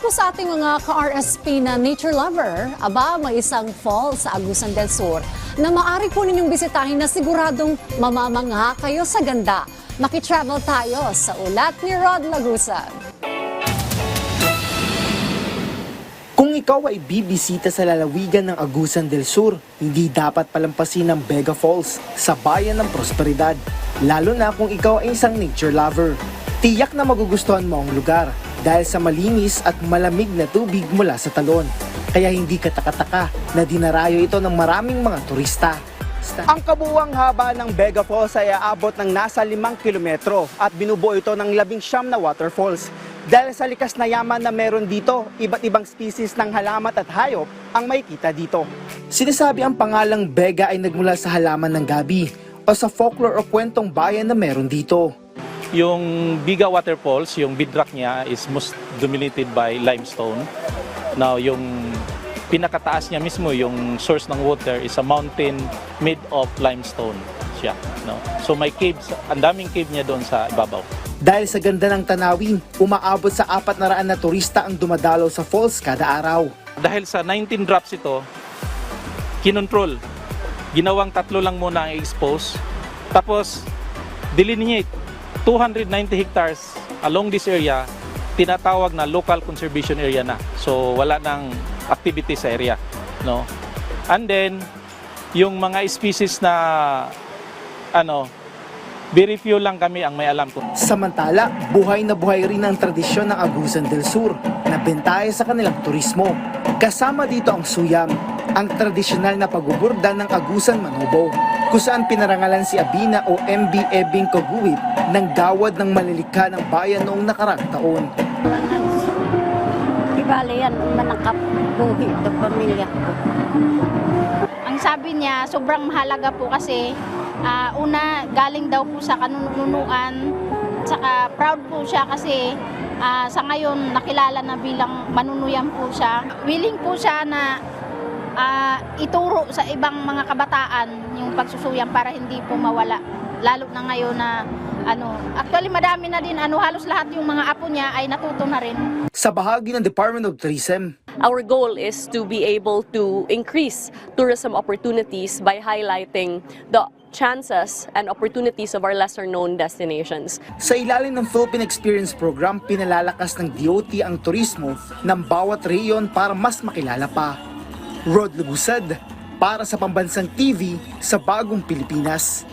po sa ating mga ka-RSP na nature lover, aba may isang falls sa Agusan del Sur na maaari po ninyong bisitahin na siguradong mamamangha kayo sa ganda. Makitravel tayo sa ulat ni Rod Lagusan. Kung ikaw ay bibisita sa lalawigan ng Agusan del Sur, hindi dapat palampasin ang Vega Falls sa bayan ng prosperidad, lalo na kung ikaw ay isang nature lover. Tiyak na magugustuhan mo ang lugar dahil sa malinis at malamig na tubig mula sa talon. Kaya hindi katakataka na dinarayo ito ng maraming mga turista. Ang kabuwang haba ng Vega Falls ay aabot ng nasa 5 kilometro at binubuo ito ng labing siyam na waterfalls. Dahil sa likas na yaman na meron dito, iba't ibang species ng halaman at hayop ang makikita dito. Sinasabi ang pangalang Vega ay nagmula sa halaman ng gabi o sa folklore o kwentong bayan na meron dito. Yung Biga Waterfalls, yung bedrock niya is most dominated by limestone. Now, yung pinakataas niya mismo, yung source ng water is a mountain made of limestone siya. No? So may caves, ang daming cave niya doon sa ibabaw. Dahil sa ganda ng tanawin, umaabot sa apat na raan na turista ang dumadalaw sa falls kada araw. Dahil sa 19 drops ito, kinontrol. Ginawang tatlo lang muna ang expose. Tapos, delineate 290 hectares along this area, tinatawag na local conservation area na. So, wala nang activity sa area. No? And then, yung mga species na ano, very few lang kami ang may alam ko. Samantala, buhay na buhay rin ang tradisyon ng Agusan del Sur na bentahe sa kanilang turismo. Kasama dito ang suyam, ang tradisyonal na pagbuburda ng Agusan Manobo, kung saan pinarangalan si Abina o MB Ebing Koguit ng gawad ng malilikha ng bayan noong nakaraang taon. Di bale yan, manakap buhi ng pamilya ko. Ang sabi niya, sobrang mahalaga po kasi ah, una, galing daw po sa kanununuan, saka proud po siya kasi ah, sa ngayon nakilala na bilang manunuyan po siya. Willing po siya na ah, ituro sa ibang mga kabataan yung pagsusuyang para hindi po mawala. Lalo na ngayon na ano, actually madami na din ano halos lahat yung mga apo niya ay natuto na rin. Sa bahagi ng Department of Tourism, Our goal is to be able to increase tourism opportunities by highlighting the chances and opportunities of our lesser known destinations. Sa ilalim ng Philippine Experience Program, pinalalakas ng DOT ang turismo ng bawat reyon para mas makilala pa. Rod Lugusad, para sa Pambansang TV sa Bagong Pilipinas.